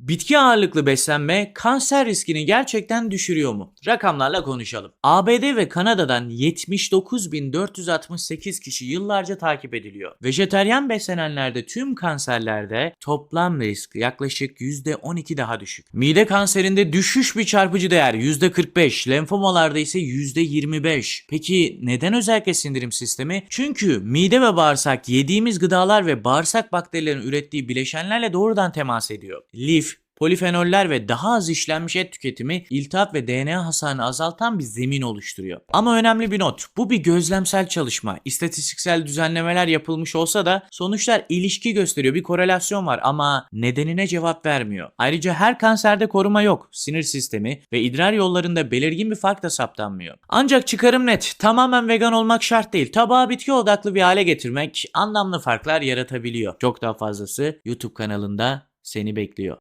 Bitki ağırlıklı beslenme kanser riskini gerçekten düşürüyor mu? Rakamlarla konuşalım. ABD ve Kanada'dan 79.468 kişi yıllarca takip ediliyor. Vejeteryan beslenenlerde tüm kanserlerde toplam risk yaklaşık %12 daha düşük. Mide kanserinde düşüş bir çarpıcı değer %45, lenfomalarda ise %25. Peki neden özellikle sindirim sistemi? Çünkü mide ve bağırsak yediğimiz gıdalar ve bağırsak bakterilerin ürettiği bileşenlerle doğrudan temas ediyor. Lif, Polifenoller ve daha az işlenmiş et tüketimi iltihap ve DNA hasarını azaltan bir zemin oluşturuyor. Ama önemli bir not. Bu bir gözlemsel çalışma. İstatistiksel düzenlemeler yapılmış olsa da sonuçlar ilişki gösteriyor. Bir korelasyon var ama nedenine cevap vermiyor. Ayrıca her kanserde koruma yok. Sinir sistemi ve idrar yollarında belirgin bir fark da saptanmıyor. Ancak çıkarım net. Tamamen vegan olmak şart değil. Tabağı bitki odaklı bir hale getirmek anlamlı farklar yaratabiliyor. Çok daha fazlası YouTube kanalında seni bekliyor.